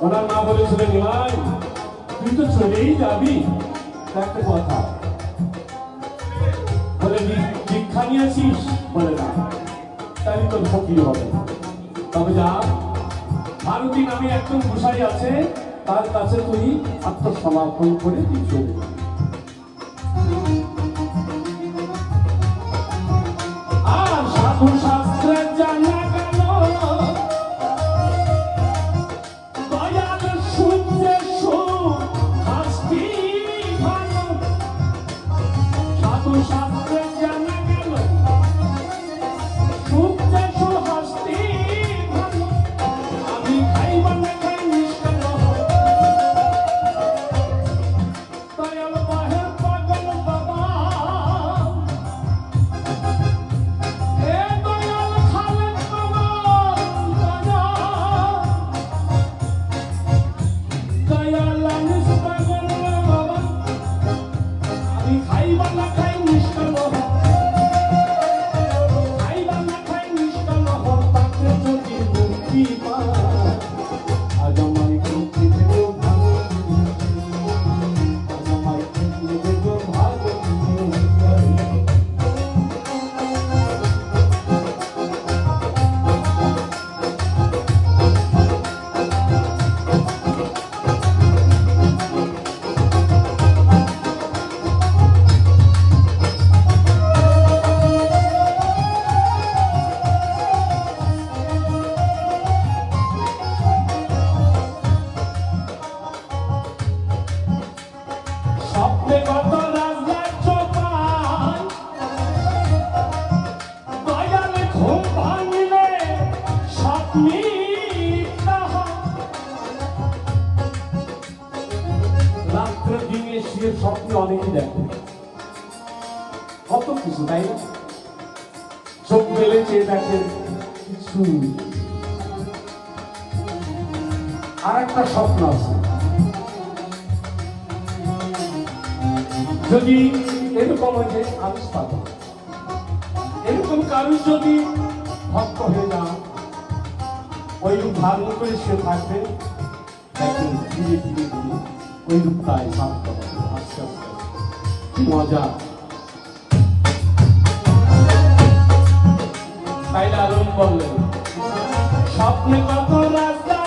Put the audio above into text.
ওনার মা বলেছিলেন নিমাই তুই তো চলেই যাবি। একটা কথা। বলে, "দি- দীক্ষা নিয়েছিস? বলে, না। তাই তোর ফকির হবে। তবে যা, ভারতী নামে একজন গোসাই আছে, তার কাছে তুই আত্মসমর্পণ করে তুই আর সাধু শাস্ত্রে সে স্বপ্নে অনেকে দেখে? কত কিছু, তাই না? চোখ মেলে চেয়ে দেখে কিছু আর একটা স্বপ্ন আছে। যদি এরকম হয় যে আমিষ পাবো এরকম কারণ যদি ভক্ত হয়ে যান ওই ধারণ করে সে থাকবে ধীরে ধীরে ধীরে। ওই রূপটাই শান্ত আস্তে কি মজা তাই বললেন স্বপ্নে কত রাস্তা